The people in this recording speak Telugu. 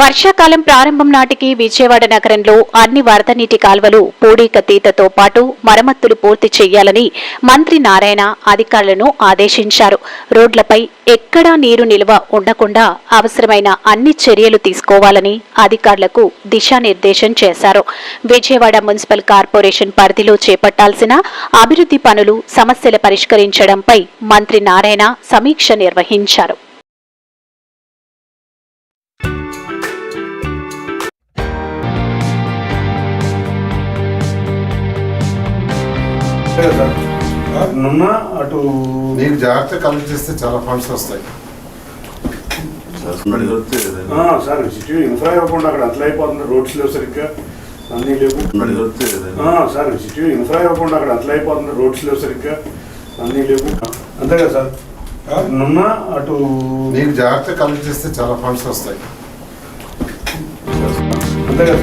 వర్షాకాలం ప్రారంభం నాటికి విజయవాడ నగరంలో అన్ని వరద నీటి కాల్వలు పూడికతీతతో పాటు మరమ్మతులు పూర్తి చేయాలని మంత్రి నారాయణ అధికారులను ఆదేశించారు. రోడ్లపై ఎక్కడా నీరు నిల్వ ఉండకుండా అవసరమైన అన్ని చర్యలు తీసుకోవాలని అధికారులకు దిశానిర్దేశం చేశారు. విజయవాడ మున్సిపల్ కార్పొరేషన్ పరిధిలో చేపట్టాల్సిన అభివృద్ధి పనులు సమస్యలు పరిష్కరించడంపై మంత్రి నారాయణ సమీక్ష నిర్వహించారు. అంతే కదా. సార్ నున్న అటు నీకు జాగ్రత్త కలెక్ట్ చేస్తే చాలా ఫండ్స్ వస్తాయి. ఆ, సార్ సిటీ ఇన్ఫ్రా ఇవ్వకుండా అక్కడ అట్లా అయిపోతుంది రోడ్స్ లేవు సరిగ్గా అన్నీ లేవు. ఆ, సార్ సిటీ ఇన్ఫ్రా ఇవ్వకుండా అక్కడ అట్లా అయిపోతుంది రోడ్స్ లేవు సరిగ్గా అన్నీ లేవు. అంతే కదా సార్? నున్న అటు నీకు జాగ్రత్త కలెక్ట్ చేస్తే చాలా ఫండ్స్ వస్తాయి. అంతే కదా